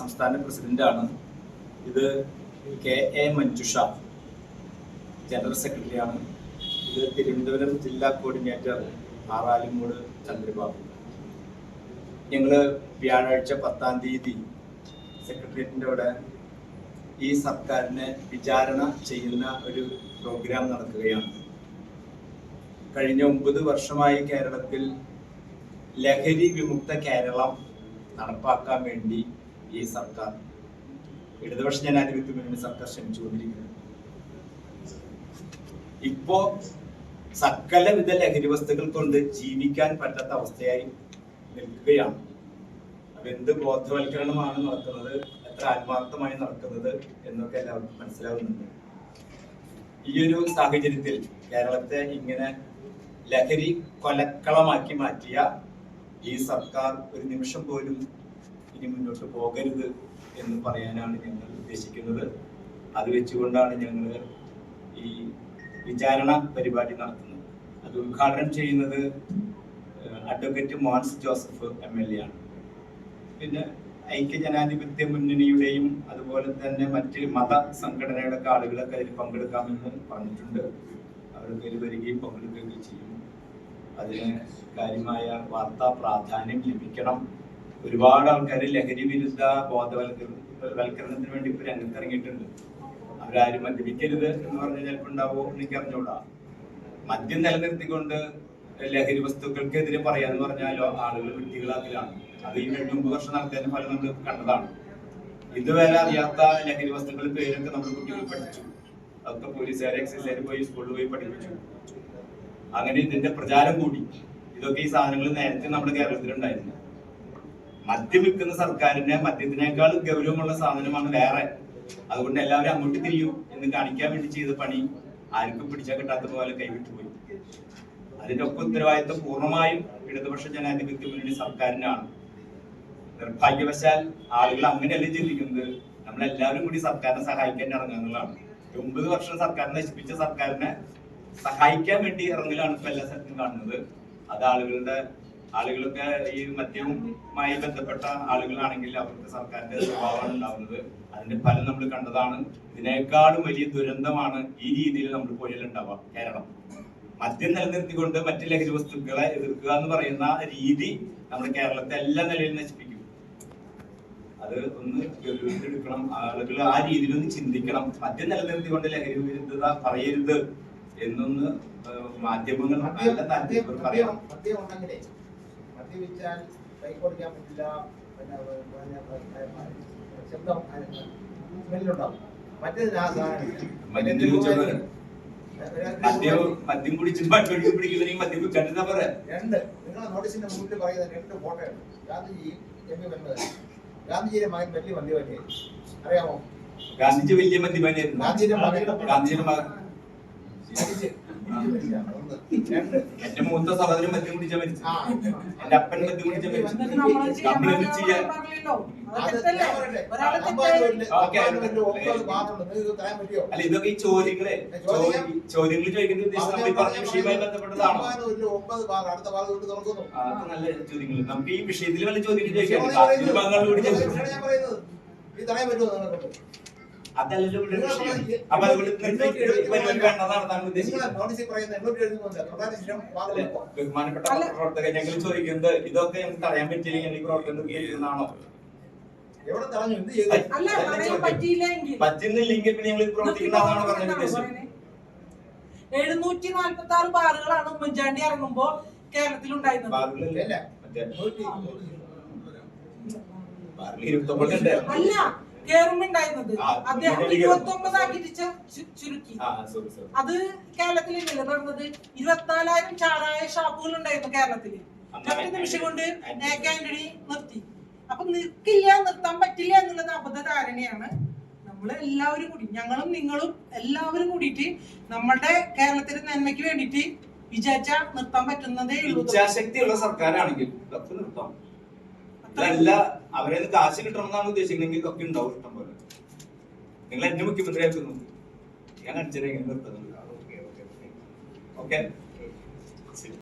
സംസ്ഥാന പ്രസിഡന്റാണ്. ഇത് കെ എ മഞ്ജുഷ ജനറൽ സെക്രട്ടറിയാണ്. ഇത് തിരുവനന്തപുരം ജില്ലാ കോർഡിനേറ്റർ ആറാലിമൂട് ചന്ദ്രബാബു. ഞങ്ങൾ വ്യാഴാഴ്ച പത്താം തീയതി സെക്രട്ടേറിയറ്റിന്റെ അവിടെ ഈ സർക്കാരിനെ വിചാരണ ചെയ്യുന്ന ഒരു പ്രോഗ്രാം നടക്കുകയാണ്. കഴിഞ്ഞ ഒമ്പത് വർഷമായി കേരളത്തിൽ ലഹരി വിമുക്ത കേരളം നടപ്പാക്കാൻ വേണ്ടി ഈ സർക്കാർ. ഇടതുപക്ഷ ജനാധിപത്യ മുന്നണി സർക്കാർ ശ്രമിച്ചുകൊണ്ടിരിക്കുന്നത് ഇപ്പോ സകലവിധ ലഹരി വസ്തുക്കൾ കൊണ്ട് ജീവിക്കാൻ പറ്റാത്ത അവസ്ഥയായി നിൽക്കുകയാണ്. അപ്പൊ എന്ത് ബോധവൽക്കരണമാണ് നടക്കുന്നത്? എത്ര ആത്മാർത്ഥമായി നടക്കുന്നത് എന്നൊക്കെ എല്ലാവർക്കും മനസ്സിലാവുന്നുണ്ട്. ഈ ഒരു സാഹചര്യത്തിൽ കേരളത്തെ ഇങ്ങനെ ലഹരി കൊലക്കളമാക്കി മാറ്റിയ ഈ സർക്കാർ ഒരു നിമിഷം പോലും ഇനി മുന്നോട്ട് പോകരുത് എന്ന് പറയാനാണ് ഞങ്ങൾ ഉദ്ദേശിക്കുന്നത്. അത് വെച്ചുകൊണ്ടാണ് ഞങ്ങൾ ഈ വിചാരണ പരിപാടി നടത്തുന്നത്. അത് ഉദ്ഘാടനം ചെയ്യുന്നത് advocate Mons Joseph M L A ആണ്. പിന്നെ ഐക്യജനാധിപത്യ മുന്നണിയുടെയും അതുപോലെ തന്നെ മറ്റ് മത സംഘടനയുടെ ആളുകളൊക്കെ അതിൽ പങ്കെടുക്കാമെന്ന് പറഞ്ഞിട്ടുണ്ട്. അവരൊക്കെ ഇതിൽ വരികയും പങ്കെടുക്കുകയും ചെയ്യും. അതിന് കാര്യമായ വാർത്താ പ്രാധാന്യം ലഭിക്കണം. ഒരുപാട് ആൾക്കാർ ലഹരി വിരുദ്ധ ബോധവൽക്കരണത്തിന് വൽക്കരണത്തിന് വേണ്ടി ഇപ്പൊ രംഗത്തിറങ്ങിയിട്ടുണ്ട്. അവരാരും മദ്യപിക്കരുത് എന്ന് പറഞ്ഞാൽ ചിലപ്പോൾ ഉണ്ടാവോ എനിക്ക് അറിഞ്ഞൂടാ മദ്യം നിലനിർത്തിക്കൊണ്ട് ലഹരി വസ്തുക്കൾക്കെതിരെ പറയാന്ന് പറഞ്ഞാലോ ആളുകൾ വൃത്തികളാക്കലാണ് അത് ഈ രണ്ട് മുമ്പ് വർഷം നടത്തിയതിന്റെ ഫലം നമ്മൾ കണ്ടതാണ്. ഇതുവരെ അറിയാത്ത ലഹരി വസ്തുക്കളുടെ പേരൊക്കെ നമ്മൾ കുട്ടികൾ പഠിച്ചു. അതൊക്കെ പോലീസുകാർ എക്സൈസുകാർ പോയി സ്കൂളിൽ പോയി പഠിപ്പിച്ചു. അങ്ങനെ ഇതിന്റെ പ്രചാരം കൂടി. ഇതൊക്കെ ഈ സാധനങ്ങൾ നേരത്തെ നമ്മുടെ കേരളത്തിലുണ്ടായിരുന്നു. മദ്യം വിൽക്കുന്ന സർക്കാരിന്റെ മദ്യത്തിനേക്കാൾ ഗൗരവമുള്ള സാധനമാണ് വേറെ. അതുകൊണ്ട് എല്ലാവരും അങ്ങോട്ട് തിരിയൂ. എന്ന് കാണിക്കാൻ വേണ്ടി ചെയ്ത പണി ആർക്കും പിടിച്ചാൽ കിട്ടാത്ത പോലെ കൈവിട്ടു പോയി അതിന്റെ ഒക്കെ ഉത്തരവാദിത്വം പൂർണമായും ഇടതുപക്ഷ ജനാധിപത്യ മുന്നണി സർക്കാരിനാണ്. നിർഭാഗ്യവശാൽ ആളുകൾ അങ്ങനെയല്ല ചിന്തിക്കുന്നത്. നമ്മളെല്ലാവരും കൂടി സർക്കാരിനെ സഹായിക്കാൻ ഇറങ്ങുക എന്നുള്ളതാണ്. ഒമ്പത് വർഷം സർക്കാരിനെ നശിപ്പിച്ച സർക്കാരിനെ സഹായിക്കാൻ വേണ്ടി ഇറങ്ങലാണ് ഇപ്പൊ എല്ലാ സ്ഥലത്തും കാണുന്നത്. അത് ആളുകളുടെ ആളുകളൊക്കെ ഈ മദ്യവുമായി ബന്ധപ്പെട്ട ആളുകളാണെങ്കിൽ അവർക്ക് സർക്കാരിന്റെ സ്വഭാവമാണ് ഉണ്ടാവുന്നത്. അതിന്റെ ഫലം നമ്മൾ കണ്ടതാണ്. ഇതിനേക്കാളും വലിയ ദുരന്തമാണ് ഈ രീതിയിൽ നമ്മൾ പോയാലുണ്ടാവുക കേരളം. മദ്യം നിലനിർത്തിക്കൊണ്ട് മറ്റു ലഹരി വസ്തുക്കളെ എതിർക്കുക എന്ന് പറയുന്ന രീതി നമ്മുടെ കേരളത്തെ എല്ലാ നിലയിലും നശിപ്പിക്കും. അത് ഒന്ന് എടുക്കണം ആളുകൾ ആ രീതിയിൽ ഒന്ന് ചിന്തിക്കണം. മദ്യം നിലനിർത്തിക്കൊണ്ട് ലഹരി വിരുദ്ധത പറയരുത് എന്നൊന്ന് മാധ്യമങ്ങൾ നല്ല താല്പര്യം പറയണം മദ്യപിച്ചാൽ ബൈക്ക് ഓടിക്കാൻ പറ്റില്ല. പിന്നെ ശബ്ദം സ്മെല്ലുണ്ടാവും. മറ്റേത് മദ്യം മദ്യം മദ്യം പറയാ? രണ്ട്. നോട്ടീസിന്റെ മുമ്പിൽ പറയുന്ന രണ്ട് ഫോട്ടോയാണ്. എം പി ഗാന്ധിജിയുടെ മകൻ വലിയ മദ്യപന്യ അറിയാമോ? ഗാന്ധിജി വലിയ മദ്യപാനിയായിരുന്നു. ഗാന്ധിജിയുടെ മകൻ ഗാന്ധിജിയുടെ മകൻ മരിച്ച് മരിച്ച ഒന്ന് രണ്ട് എന്റെ മൂത്ത സഹോദരൻ മദ്യം കുടിച്ചാ മരിച്ചു എന്റെ അപ്പൻ മദ്യം കുടിച്ചാ മരിച്ചു എന്നിട്ട് നമ്മൾ ചെയ്യാൻ അല്ല ഇതൊക്കെ ഈ ചോദ്യങ്ങളെ. ചോദ്യം- ചോദ്യങ്ങൾ ചോദിക്കുന്ന ഉദ്ദേശം നമ്മൾ ഈ പറഞ്ഞ വിഷയവുമായി ബന്ധപ്പെട്ടതാണോ? അത് നല്ല ചോദ്യങ്ങൾ നമുക്ക് ഈ വിഷയത്തിൽ വല്ല ചോദ്യങ്ങൾ ഇതാണ് ചോദിക്കാം. ഞാൻ പറയുന്നത്. ഭാഗങ്ങളിലൂടെ പറയുന്നത്. ഇത് തടയാൻ പറ്റുമോ അതല്ലല്ലോ ഇവിടെ വിഷയം. അപ്പൊ അതുകൊണ്ട് വേണ്ടതാണ് താങ്കൾ ഉദ്ദേശിക്കുന്നത്. ബഹുമാനപ്പെട്ട പ്രവർത്തകർ ഞങ്ങൾ ചോദിക്കുന്നത് ഇതൊക്കെ ഞങ്ങൾക്ക് അറിയാൻ പറ്റിയില്ലെങ്കിൽ ഈ പ്രവർത്തനം എവിടെ തടഞ്ഞു? എന്ത് ചെയ്തു. പറ്റിയില്ലെങ്കിൽ. പറ്റുന്നില്ലെങ്കിൽ പിന്നെ ഞങ്ങൾ പ്രവർത്തിക്കുന്നതാണ് പറഞ്ഞ ഉദ്ദേശം? എഴുന്നൂറ്റി നാല്പത്തി ആറ് ബാറുകളാണ് ഉമ്മൻചാണ്ടി ഇറങ്ങുമ്പോ കേരളത്തിൽ ഉണ്ടായിരുന്നത്. മറ്റേ ബാറിൽ. അല്ല. കേറുമ്പുണ്ടായിരുന്നത്. ആ, അദ്ദേഹം ഇരുപത്തി ഒമ്പതാക്കി ചുരുക്കി. അത് കേരളത്തിൽ നടന്നത് ഇരുപത്തിനാലായിരം ചാരായ ഷാപ്പുകൾ ഉണ്ടായിരുന്നു കേരളത്തിൽ ഒറ്റ നിമിഷം കൊണ്ട് എ ആന്റണി നിർത്തി. അപ്പൊ നിർക്കില്ല നിർത്താൻ പറ്റില്ല എന്നുള്ളത് അബദ്ധ ധാരണയാണ് നമ്മൾ എല്ലാവരും കൂടി ഞങ്ങളും നിങ്ങളും എല്ലാവരും കൂടിയിട്ട് നമ്മളുടെ കേരളത്തിന്റെ നന്മയ്ക്ക് വേണ്ടിയിട്ട് വിചാരിച്ചാൽ നിർത്താൻ പറ്റുന്നതേ ഉള്ളൂ. ഇച്ഛാശക്തിയുള്ള സർക്കാരാണെങ്കിൽ നിർത്താം. അതല്ല അവരെ കാശ് കിട്ടണമെന്നാണ് ഉദ്ദേശിക്കുന്നതെങ്കിൽ ഇതൊക്കെ ഉണ്ടാവും ഇഷ്ടം പോലെ നിങ്ങൾ എന്നെ മുഖ്യമന്ത്രി ആക്കുന്നു. ഞാൻ കാണിച്ചത് എങ്ങനെ നിർത്തുന്നുണ്ട്. ഓക്കെ